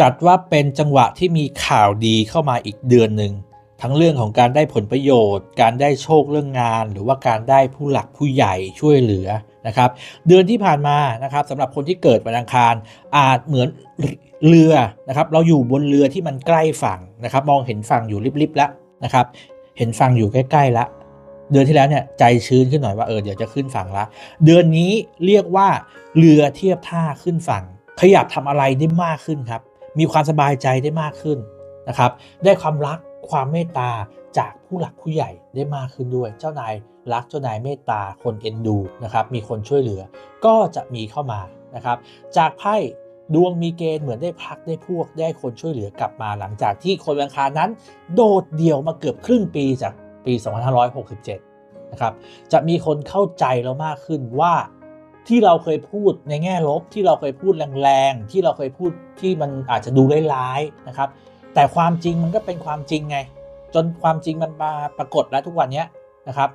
จัดว่าเป็นจังหวะที่มีข่าวดีเข้ามาอีกเดือนหนึ่งทั้งเรื่องของการได้ผลประโยชน์ การได้โชคเรื่องงาน หรือว่าการได้ผู้หลักผู้ใหญ่ช่วยเหลือนะครับ เดือนที่ผ่านมานะครับสำหรับคนที่เกิดวันอังคาร อาจเหมือนเรือนะครับ เราอยู่บนเรือที่มันใกล้ฝั่งนะครับ มองเห็นฝั่งอยู่ริบๆแล้วนะครับ เห็นฝั่งอยู่ใกล้ๆแล้วเดือนที่แล้วเนี่ยใจชื้นขึ้นหน่อยว่าเออเดี๋ยวจะขึ้นฝั่งละเดือนนี้เรียกว่าเรือเทียบท่าขึ้นฝั่ง ขยับทำอะไรได้มากขึ้นครับ มีความสบายใจได้มากขึ้นนะครับ ได้ความรักความเมตตาจากผู้หลักผู้ใหญ่ได้มากขึ้นด้วย เจ้านายรักเจ้านายเมตตาคนเอ็นดูนะครับมีคนช่วยเหลือก็จะมีเข้ามานะครับ จากไพ่ดวงมีเกณฑ์เหมือนได้พักได้พวกได้คนช่วยเหลือกลับมาหลังจากที่คนวังคานั้น โดดเดี่ยวมาเกือบครึ่งปีจากปี 2567 นะครับ จะมีคนเข้าใจเรามากขึ้นว่า ที่เราเคยพูดในแง่ลบที่เราเคยพูดแรงๆที่เราเคยพูดที่มันอาจจะดูร้ายๆนะครับ แต่ความจริงมันก็เป็นความจริงไง จนความจริงมันมาปรากฏแล้วทุกวันนี้นะครับ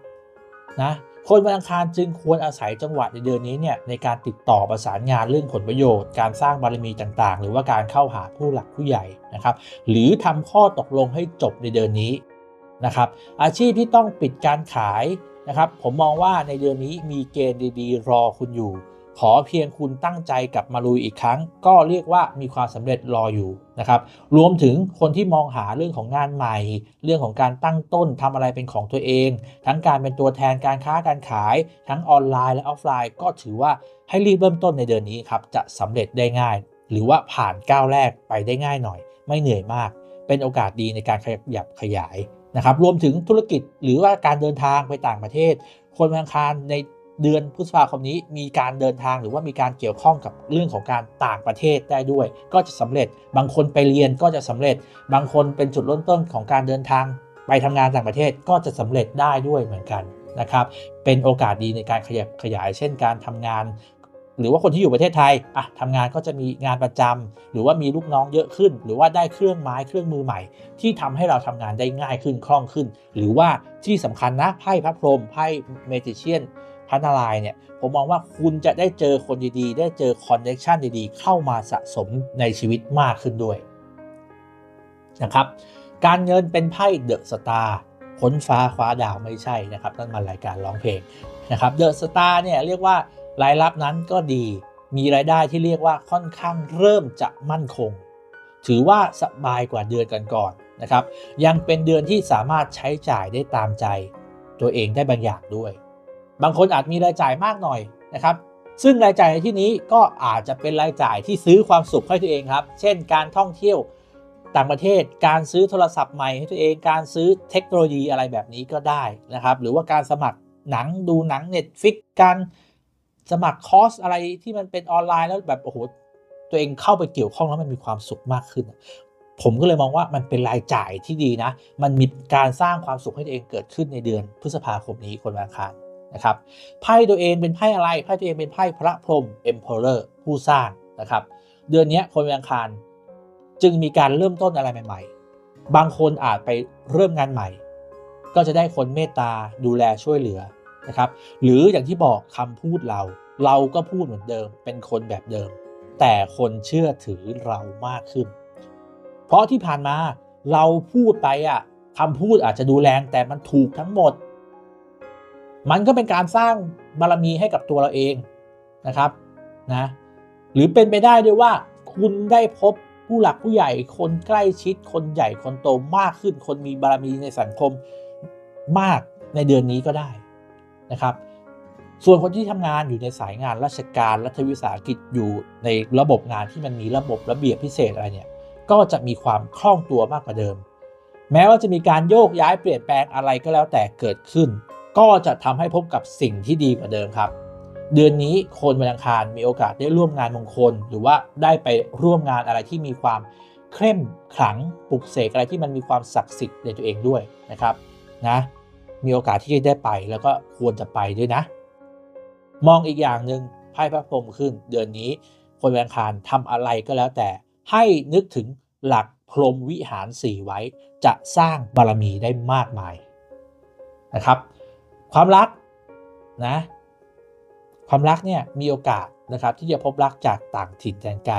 นะคนวันอังคารจึงควรอาศัยจังหวะในเดือนนี้เนี่ยในการติดต่อประสานงานเรื่องผลประโยชน์ การสร้างบารมีต่างๆ หรือว่าการเข้าหาผู้หลักผู้ใหญ่นะครับ หรือทำข้อตกลงให้จบในเดือนนี้นะครับ อาชีพที่ต้องปิดการขายนะครับผมมองว่าในเดือนนี้มีเกณฑ์ดีๆ รอคุณอยู่ ขอเพียงคุณตั้งใจกลับมาลุยอีกครั้ง ก็เรียกว่ามีความสำเร็จรออยู่นะครับรวมถึงคนที่มองหาเรื่องของงานใหม่ เรื่องของการตั้งต้นทำอะไรเป็นของตัวเอง ทั้งการเป็นตัวแทนการค้าการขาย ทั้งออนไลน์และออฟไลน์ ก็ถือว่าให้รีบเริ่มต้นในเดือนนี้ครับจะสำเร็จได้ง่าย หรือว่าผ่านก้าวแรกไปได้ง่ายหน่อย ไม่เหนื่อยมาก เป็นโอกาสดีในการขยับขยาย นะครับรวมถึงธุรกิจหรือว่าการเดินทางไปต่างประเทศ คนวันอังคารในเดือนพฤษภาคมนี้มีการเดินทางหรือว่ามีการเกี่ยวข้องกับเรื่องของการต่างประเทศได้ด้วย ก็จะสำเร็จบางคนไปเรียนก็จะสำเร็จ บางคนเป็นจุดเริ่มต้นของการเดินทาง ไปทำงานต่างประเทศก็จะสำเร็จได้ด้วยเหมือนกันนะครับเป็นโอกาสดีในการขยับขยายเช่นการทำงาน หรือว่าคนที่อยู่ประเทศไทยอะทำงานก็จะมีงานประจำหรือว่ามีลูกน้องเยอะขึ้น หรือว่าได้เครื่องไม้เครื่องมือใหม่ ที่ทำให้เราทำงานได้ง่ายขึ้นคล่องขึ้น หรือว่าที่สำคัญนะไพ่พระพรหมไพ่เมจิเชียนพระนารายเนี่ยผมมองว่าคุณจะได้เจอคนดีๆ ได้เจอคอนเนคชันดีๆ เข้ามาสะสมในชีวิตมากขึ้นด้วยนะครับการเงินเป็นไพ่เดอะสตาร์ค้นฟ้าคว้าดาวไม่ใช่นะครับนั่นมารายการร้องเพลงนะครับเดอะสตาร์เนี่ยเรียกว่า รายรับนั้นก็ดี มีรายได้ที่เรียกว่าค่อนข้างเริ่มจะมั่นคง ถือว่าสบายกว่าเดือนก่อนๆนะครับ ยังเป็นเดือนที่สามารถใช้จ่ายได้ตามใจ ตัวเองได้บางอย่างด้วย บางคนอาจมีรายจ่ายมากหน่อยนะครับ ซึ่งรายจ่ายในที่นี้ก็อาจจะเป็นรายจ่ายที่ซื้อความสุขให้ตัวเองครับ เช่น การท่องเที่ยวต่างประเทศการซื้อโทรศัพท์ใหม่ให้ตัวเองการซื้อเทคโนโลยีอะไรแบบนี้ก็ได้นะครับ หรือว่าการสมัครหนังดูหนัง Netflix การ สมัครคอร์สอะไรที่มันเป็นออนไลน์แล้วแบบโอ้โหตัวเองเข้าไปเกี่ยวข้องแล้วมันมีความสุขมากขึ้น ผมก็เลยมองว่ามันเป็นรายจ่ายที่ดีนะ มันมีการสร้างความสุขให้ตัวเองเกิดขึ้นในเดือนพฤษภาคมนี้คนวันอังคารนะครับไพ่ตัวเองเป็นไพ่อะไรไพ่ตัวเองเป็นไพ่พระพรหม Emperor ผู้สร้างนะครับ เดือนนี้คนวันอังคารจึงมีการเริ่มต้นอะไรใหม่ ๆ บางคนอาจไปเริ่มงานใหม่ ก็จะได้คนเมตตาดูแลช่วยเหลือ นะครับหรืออย่างที่บอกคำพูดเรา เราก็พูดเหมือนเดิม เป็นคนแบบเดิม แต่คนเชื่อถือเรามากขึ้น เพราะที่ผ่านมาเราพูดไปอะคำพูดอาจจะดูแรงแต่มันถูกทั้งหมด มันก็เป็นการสร้างบารมีให้กับตัวเราเองนะครับนะหรือเป็นไปได้ด้วยว่าคุณได้พบผู้หลักผู้ใหญ่คนใกล้ชิดคนใหญ่คนโตมากขึ้น คนมีบารมีในสังคมมากในเดือนนี้ก็ได้ นะครับ ส่วนคนที่ทำงานอยู่ในสายงานราชการรัฐวิสาหกิจอยู่ในระบบงานที่มันมีระบบระเบียบพิเศษอะไรเนี่ยก็จะมีความคล่องตัวมากกว่าเดิม แม้ว่าจะมีการโยกย้ายเปลี่ยนแปลงอะไรก็แล้วแต่เกิดขึ้น ก็จะทำให้พบกับสิ่งที่ดีกว่าเดิมครับ เดือนนี้คนวันอังคารมีโอกาสได้ร่วมงานมงคล หรือว่าได้ไปร่วมงานอะไรที่มีความเข้มขลังปลุกเสกอะไรที่มันมีความศักดิ์สิทธิ์ในตัวเองด้วยนะครับนะ มีโอกาสที่จะได้ไปแล้วก็ควรจะไปด้วยนะ มองอีกอย่างหนึ่งไพ่พระพรหมขึ้น เดือนนี้คนวันอังคารทำอะไรก็แล้วแต่ ให้นึกถึงหลักพรหมวิหารสี่ไว้ จะสร้างบารมีได้มากมายนะครับ ความรักนะ ความรักเนี่ยมีโอกาสนะครับที่จะพบรักจากต่างถิ่นแดนไกล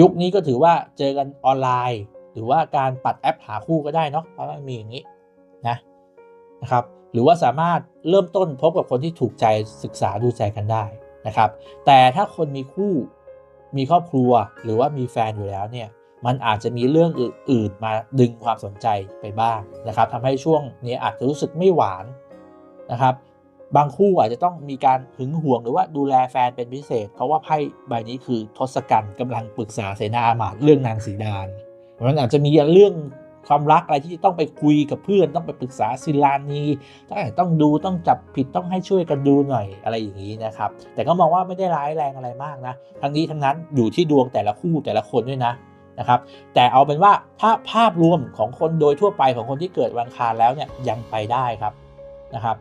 ยุคนี้ก็ถือว่าเจอกันออนไลน์ หรือว่าการปัดแอปหาคู่ก็ได้เนาะเพราะว่ามีอย่างนี้นะ นะครับหรือว่าสามารถเริ่มต้นพบกับคนที่ถูกใจศึกษาดูใจกันได้นะครับ แต่ถ้าคนมีคู่มีครอบครัวหรือว่ามีแฟนอยู่แล้วเนี่ยมันอาจจะมีเรื่องอื่นๆมาดึงความสนใจไปบ้างนะครับทำให้ช่วงนี้อาจจะรู้สึกไม่หวานนะครับ บางคู่อาจจะต้องมีการหึงหวงหรือว่าดูแลแฟนเป็นพิเศษ เพราะว่าไพ่ใบนี้คือทศกัณฐ์กำลังปรึกษาเสนาอามาตเรื่องนางสีดามันอาจจะมีเรื่อง ความรักอะไรที่ต้องไปคุยกับเพื่อน ต้องไปปรึกษาศิลานีต้องต้องดูต้องจับผิดต้องให้ช่วยกันดูหน่อยอะไรอย่างนี้นะครับ แต่ก็มองว่าไม่ได้ร้ายแรงอะไรมากนะทั้งนี้ทั้งนั้นอยู่ที่ดวงแต่ละคู่แต่ละคนด้วยนะนะครับ แต่เอาเป็นว่าถ้าภาพรวมของคนโดยทั่วไปของคนที่เกิดวันคารแล้วเนี่ยยังไปได้ครับนะครับ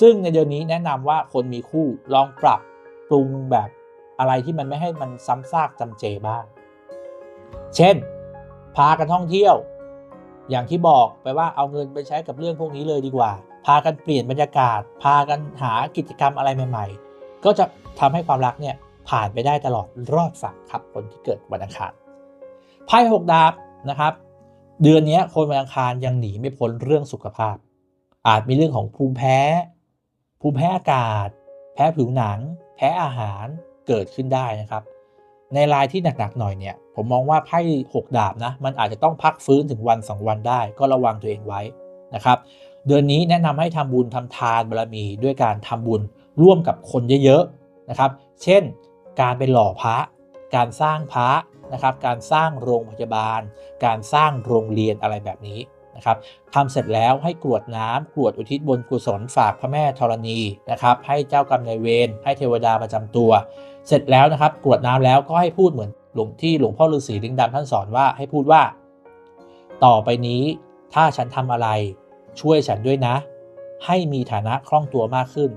ซึ่งในเดือนนี้แนะนำว่าคนมีคู่ลองปรับปรุงแบบอะไรที่มันไม่ให้มันซ้ำซากจำเจบ้าง เช่น พากันท่องเที่ยว อย่างที่บอกไปว่าเอาเงินไปใช้กับเรื่องพวกนี้เลยดีกว่า พากันเปลี่ยนบรรยากาศ พากันหากิจกรรมอะไรใหม่ ๆ ก็จะทำให้ความรักเนี่ยผ่านไปได้ตลอดรอดฝั่งครับคนที่เกิดวันอังคารไพ่หกดาบนะครับ เดือนนี้คนวันอังคารยังหนีไม่พ้นเรื่องสุขภาพ อาจมีเรื่องของภูมิแพ้ ภูมิแพ้อากาศ แพ้ผิวหนัง แพ้อาหารเกิดขึ้นได้นะครับ ในรายที่หนักๆหน่อยเนี่ย ผมมองว่าไพ่หกดาบนะ มันอาจจะต้องพักฟื้นถึงวัน 2 วันได้ ก็ระวังตัวเองไว้นะครับ เดือนนี้แนะนำให้ทำบุญทำทานบารมีด้วยการทำบุญร่วมกับคนเยอะๆนะครับ เช่น การไปหล่อพระ การสร้างพระนะครับ การสร้างโรงพยาบาล การสร้างโรงเรียนอะไรแบบนี้นะครับทำเสร็จแล้วให้กรวดน้ำกรวดอุทิศบนกุศลฝากพระแม่ธรณีนะครับ ให้เจ้ากรรมนายเวรให้เทวดาประจำตัว เสร็จแล้วนะครับกรวดน้ำแล้วก็ให้พูดเหมือนหลวงที่หลวงพ่อฤาษีลิงดำท่านสอนว่าให้พูดว่า ต่อไปนี้ถ้าฉันทำอะไรช่วยฉันด้วยนะ ให้มีฐานะคล่องตัวมากขึ้น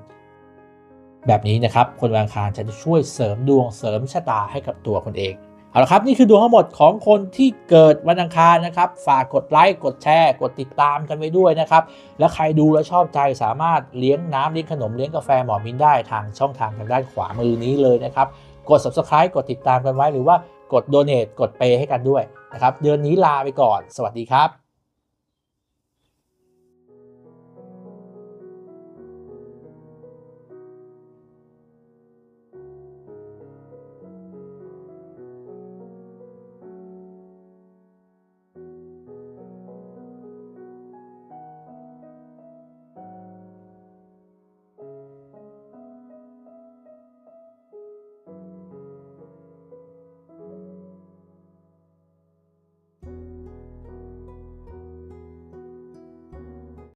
แบบนี้นะครับคนวางคารจะช่วยเสริมดวงเสริมชะตาให้กับตัวคนเอง เอาละครับ นี่คือดวงทั้งหมดของคนที่เกิดวันอังคารนะครับ ฝากกดไลค์ กดแชร์ กดติดตามกันไปด้วยนะครับ และใครดูแล้วชอบใจสามารถเลี้ยงน้ำเลี้ยงขนมเลี้ยงกาแฟหมอมินได้ทางช่องทางทางด้านขวามือนี้เลยนะครับ กด subscribe กดติดตามกันไว้หรือว่ากด donate กดเปให้กันด้วยนะครับ เดือนนี้ลาไปก่อน สวัสดีครับ